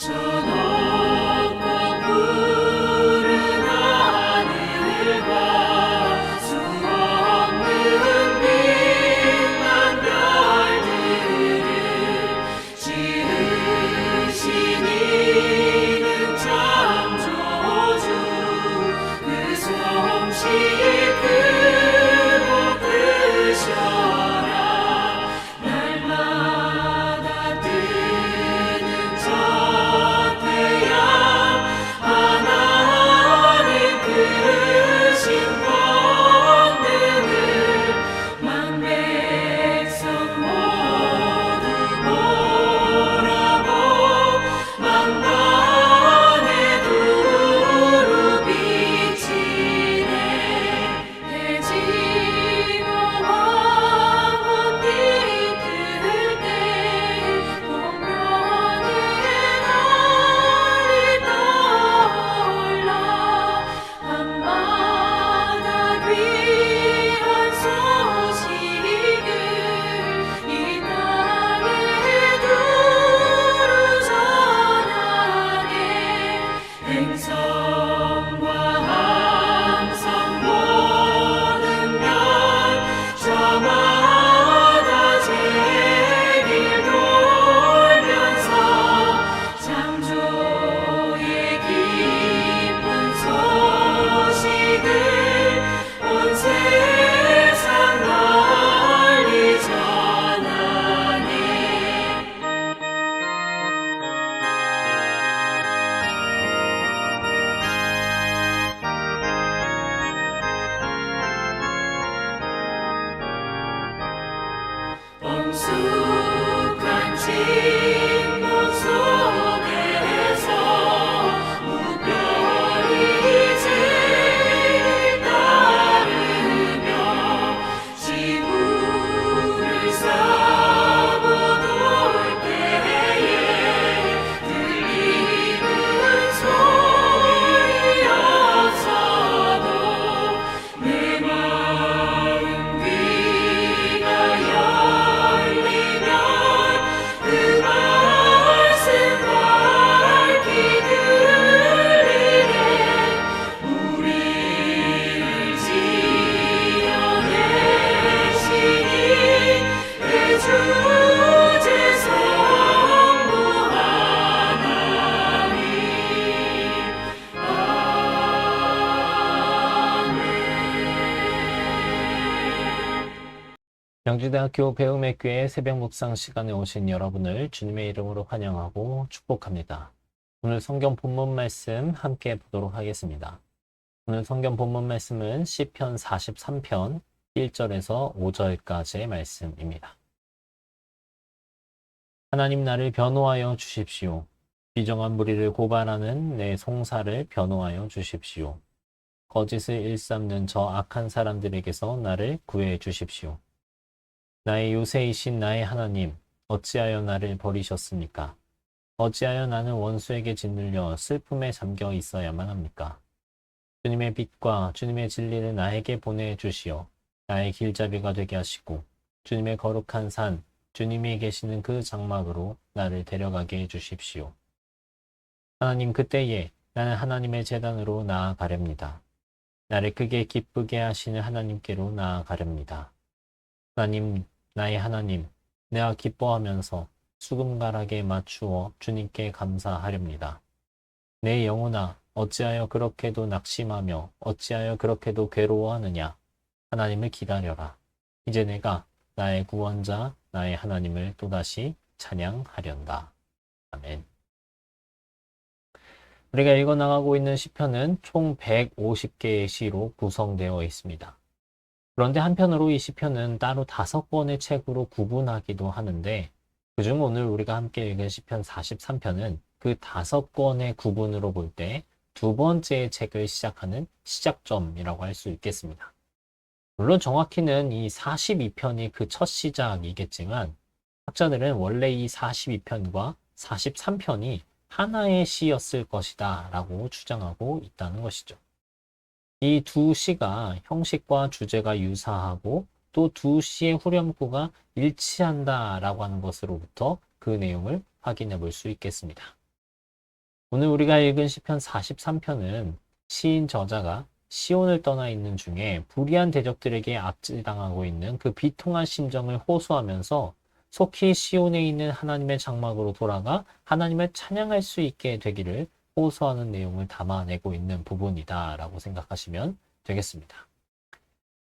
So 양주대학교 배움의 교회 새벽 묵상 시간에 오신 여러분을 주님의 이름으로 환영하고 축복합니다. 오늘 성경 본문 말씀 함께 보도록 하겠습니다. 오늘 성경 본문 말씀은 시편 43편 1절에서 5절까지의 말씀입니다. 하나님 나를 변호하여 주십시오. 비정한 무리를 고발하는 내 송사를 변호하여 주십시오. 거짓을 일삼는 저 악한 사람들에게서 나를 구해 주십시오. 나의 요새이신 나의 하나님, 어찌하여 나를 버리셨습니까? 어찌하여 나는 원수에게 짓눌려 슬픔에 잠겨 있어야만 합니까? 주님의 빛과 주님의 진리를 나에게 보내주시어 나의 길잡이가 되게 하시고 주님의 거룩한 산, 주님이 계시는 그 장막으로 나를 데려가게 해주십시오. 하나님 그때에 나는 하나님의 재단으로 나아가렵니다. 나를 크게 기쁘게 하시는 하나님께로 나아가렵니다. 하나님, 나의 하나님, 내가 기뻐하면서 수금가락에 맞추어 주님께 감사하렵니다. 내 영혼아, 어찌하여 그렇게도 낙심하며 어찌하여 그렇게도 괴로워하느냐? 하나님을 기다려라. 이제 내가 나의 구원자, 나의 하나님을 또다시 찬양하련다. 아멘. 우리가 읽어나가고 있는 시편은 총 150개의 시로 구성되어 있습니다. 그런데 한편으로 이 시편은 따로 다섯 권의 책으로 구분하기도 하는데 그중 오늘 우리가 함께 읽은 시편 43편은 그 다섯 권의 구분으로 볼 때 두 번째 책을 시작하는 시작점이라고 할 수 있겠습니다. 물론 정확히는 이 42편이 그 첫 시작이겠지만 학자들은 원래 이 42편과 43편이 하나의 시였을 것이다 라고 주장하고 있다는 것이죠. 이 두 시가 형식과 주제가 유사하고 또 두 시의 후렴구가 일치한다 라고 하는 것으로부터 그 내용을 확인해 볼 수 있겠습니다. 오늘 우리가 읽은 시편 43편은 시인 저자가 시온을 떠나 있는 중에 불의한 대적들에게 압제당하고 있는 그 비통한 심정을 호소하면서 속히 시온에 있는 하나님의 장막으로 돌아가 하나님을 찬양할 수 있게 되기를 호소하는 내용을 담아내고 있는 부분이다라고 생각하시면 되겠습니다.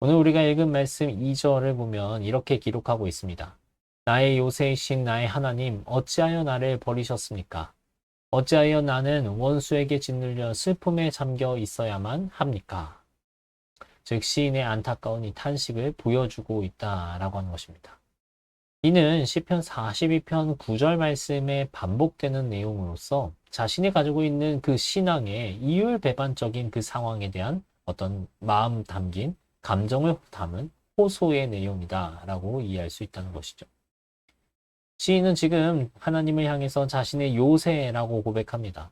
오늘 우리가 읽은 말씀 2절을 보면 이렇게 기록하고 있습니다. 나의 요새이신 나의 하나님 어찌하여 나를 버리셨습니까? 어찌하여 나는 원수에게 짓눌려 슬픔에 잠겨 있어야만 합니까? 즉 시인의 안타까운 이 탄식을 보여주고 있다라고 하는 것입니다. 이는 시편 42편 9절 말씀에 반복되는 내용으로서 자신이 가지고 있는 그 신앙의 이율배반적인 그 상황에 대한 어떤 마음 담긴 감정을 담은 호소의 내용이다라고 이해할 수 있다는 것이죠. 시인은 지금 하나님을 향해서 자신의 요새라고 고백합니다.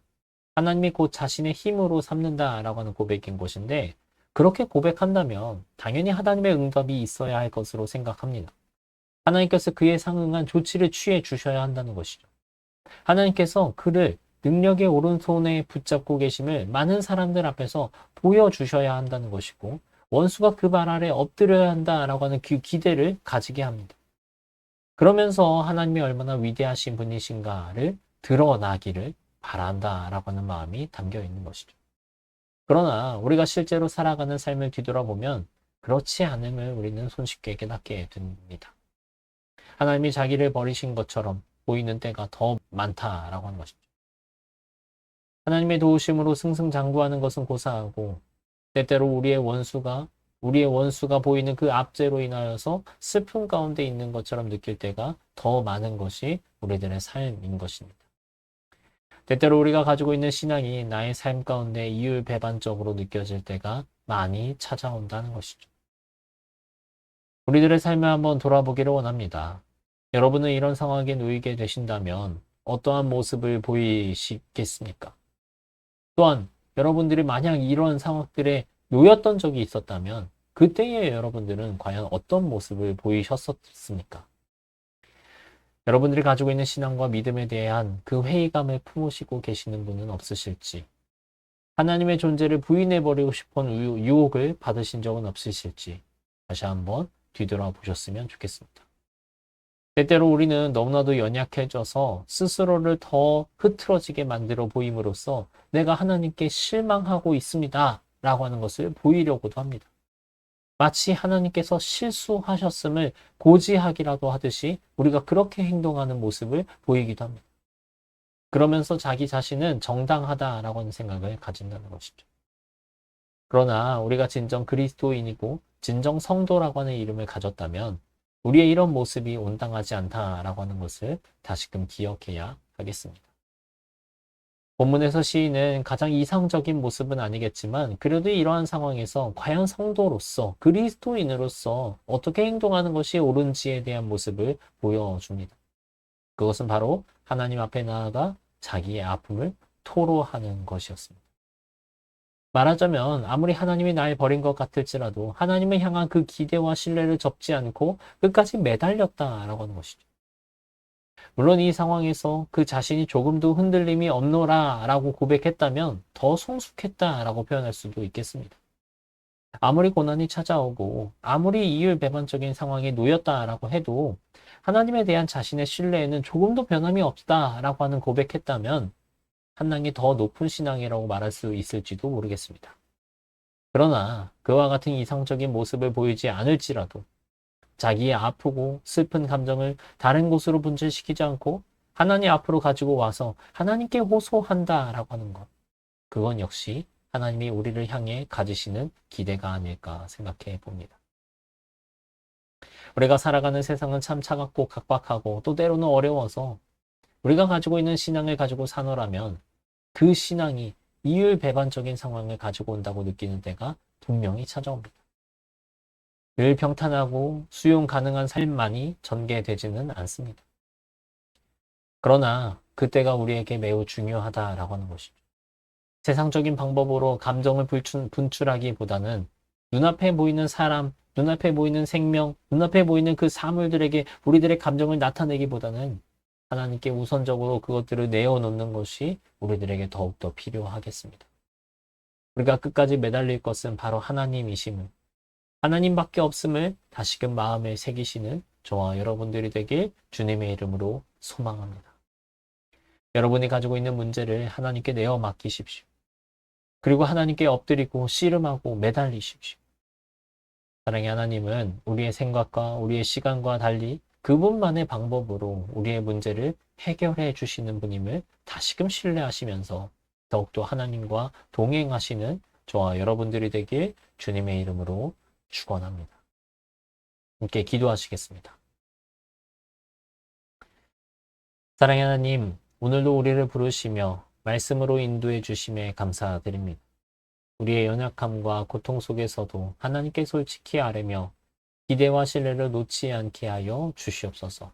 하나님이 곧 자신의 힘으로 삼는다라고 하는 고백인 것인데 그렇게 고백한다면 당연히 하나님의 응답이 있어야 할 것으로 생각합니다. 하나님께서 그에 상응한 조치를 취해 주셔야 한다는 것이죠. 하나님께서 그를 능력의 오른손에 붙잡고 계심을 많은 사람들 앞에서 보여주셔야 한다는 것이고 원수가 그 발 아래 엎드려야 한다라고 하는 그 기대를 가지게 합니다. 그러면서 하나님이 얼마나 위대하신 분이신가를 드러나기를 바란다라고 하는 마음이 담겨 있는 것이죠. 그러나 우리가 실제로 살아가는 삶을 뒤돌아보면 그렇지 않음을 우리는 손쉽게 깨닫게 됩니다. 하나님이 자기를 버리신 것처럼 보이는 때가 더 많다라고 하는 것이죠. 하나님의 도우심으로 승승장구하는 것은 고사하고 때때로 우리의 원수가 우리의 원수가 보이는 그 압제로 인하여서 슬픔 가운데 있는 것처럼 느낄 때가 더 많은 것이 우리들의 삶인 것입니다. 때때로 우리가 가지고 있는 신앙이 나의 삶 가운데 이율배반적으로 느껴질 때가 많이 찾아온다는 것이죠. 우리들의 삶을 한번 돌아보기를 원합니다. 여러분은 이런 상황에 놓이게 되신다면 어떠한 모습을 보이시겠습니까? 또한 여러분들이 만약 이런 상황들에 놓였던 적이 있었다면 그때의 여러분들은 과연 어떤 모습을 보이셨었습니까? 여러분들이 가지고 있는 신앙과 믿음에 대한 그 회의감을 품으시고 계시는 분은 없으실지, 하나님의 존재를 부인해버리고 싶은 유혹을 받으신 적은 없으실지, 다시 한번 뒤돌아 보셨으면 좋겠습니다. 때때로 우리는 너무나도 연약해져서 스스로를 더 흐트러지게 만들어 보임으로써 내가 하나님께 실망하고 있습니다. 라고 하는 것을 보이려고도 합니다. 마치 하나님께서 실수하셨음을 고지하기라도 하듯이 우리가 그렇게 행동하는 모습을 보이기도 합니다. 그러면서 자기 자신은 정당하다라고 하는 생각을 가진다는 것이죠. 그러나 우리가 진정 그리스도인이고 진정 성도라고 하는 이름을 가졌다면 우리의 이런 모습이 온당하지 않다라고 하는 것을 다시금 기억해야 하겠습니다. 본문에서 시인은 가장 이상적인 모습은 아니겠지만 그래도 이러한 상황에서 과연 성도로서 그리스도인으로서 어떻게 행동하는 것이 옳은지에 대한 모습을 보여줍니다. 그것은 바로 하나님 앞에 나아가 자기의 아픔을 토로하는 것이었습니다. 말하자면 아무리 하나님이 날 버린 것 같을지라도 하나님을 향한 그 기대와 신뢰를 접지 않고 끝까지 매달렸다라고 하는 것이죠. 물론 이 상황에서 그 자신이 조금도 흔들림이 없노라 라고 고백했다면 더 성숙했다 라고 표현할 수도 있겠습니다. 아무리 고난이 찾아오고 아무리 이율배반적인 상황에 놓였다 라고 해도 하나님에 대한 자신의 신뢰에는 조금도 변함이 없다 라고 하는 고백했다면 한량이 더 높은 신앙이라고 말할 수 있을지도 모르겠습니다. 그러나 그와 같은 이상적인 모습을 보이지 않을지라도 자기의 아프고 슬픈 감정을 다른 곳으로 분출시키지 않고 하나님 앞으로 가지고 와서 하나님께 호소한다라고 하는 것. 그건 역시 하나님이 우리를 향해 가지시는 기대가 아닐까 생각해 봅니다. 우리가 살아가는 세상은 참 차갑고 각박하고 또 때로는 어려워서 우리가 가지고 있는 신앙을 가지고 사노라면 그 신앙이 이율배반적인 상황을 가지고 온다고 느끼는 때가 분명히 찾아옵니다. 늘 평탄하고 수용 가능한 삶만이 전개되지는 않습니다. 그러나 그때가 우리에게 매우 중요하다라고 하는 것이죠. 세상적인 방법으로 감정을 분출하기보다는 눈앞에 보이는 사람, 눈앞에 보이는 생명, 눈앞에 보이는 그 사물들에게 우리들의 감정을 나타내기보다는 하나님께 우선적으로 그것들을 내어놓는 것이 우리들에게 더욱더 필요하겠습니다. 우리가 끝까지 매달릴 것은 바로 하나님이심을, 하나님밖에 없음을 다시금 마음에 새기시는 저와 여러분들이 되길 주님의 이름으로 소망합니다. 여러분이 가지고 있는 문제를 하나님께 내어 맡기십시오. 그리고 하나님께 엎드리고 씨름하고 매달리십시오. 사랑의 하나님은 우리의 생각과 우리의 시간과 달리 그분만의 방법으로 우리의 문제를 해결해 주시는 분임을 다시금 신뢰하시면서 더욱더 하나님과 동행하시는 저와 여러분들이 되길 주님의 이름으로 축원합니다. 함께 기도하시겠습니다. 사랑의 하나님, 오늘도 우리를 부르시며 말씀으로 인도해 주심에 감사드립니다. 우리의 연약함과 고통 속에서도 하나님께 솔직히 아뢰며 기대와 신뢰를 놓지 않게 하여 주시옵소서.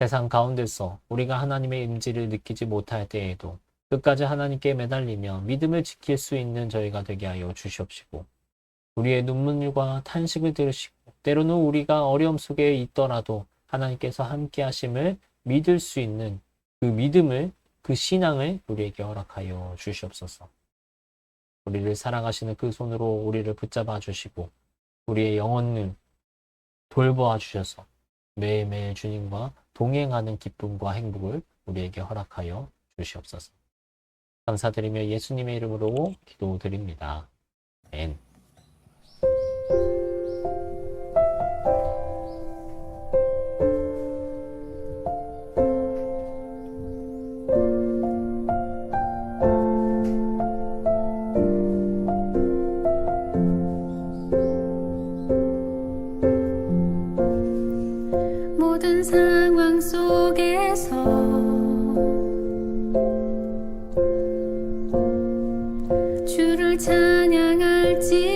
세상 가운데서 우리가 하나님의 임지를 느끼지 못할 때에도 끝까지 하나님께 매달리며 믿음을 지킬 수 있는 저희가 되게 하여 주시옵시고 우리의 눈물과 탄식을 들으시고 때로는 우리가 어려움 속에 있더라도 하나님께서 함께 하심을 믿을 수 있는 그 믿음을 그 신앙을 우리에게 허락하여 주시옵소서. 우리를 사랑하시는 그 손으로 우리를 붙잡아 주시고 우리의 영혼을 돌보아 주셔서 매일매일 주님과 동행하는 기쁨과 행복을 우리에게 허락하여 주시옵소서. 감사드리며 예수님의 이름으로 기도드립니다. 아 찬양할지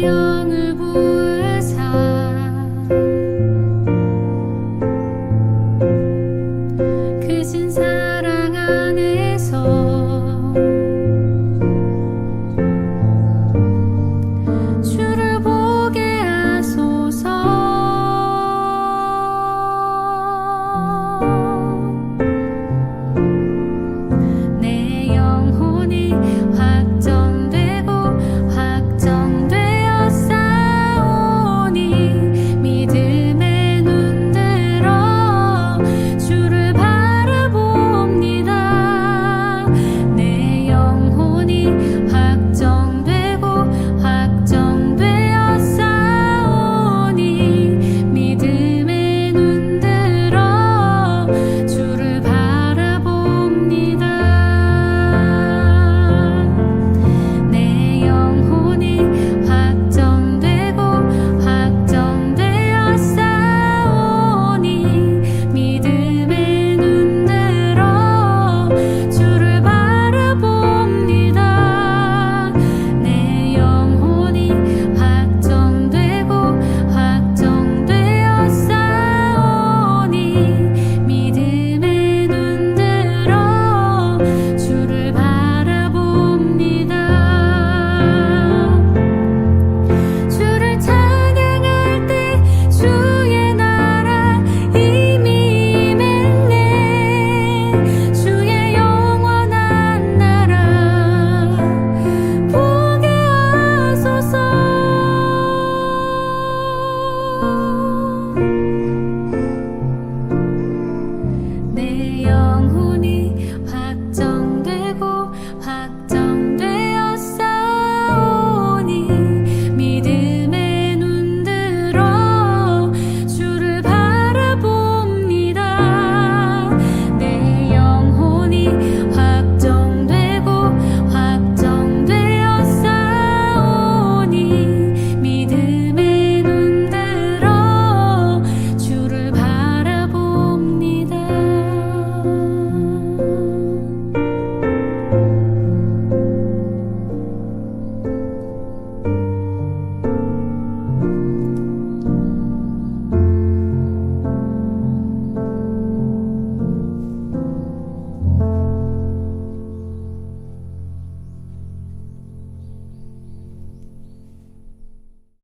You.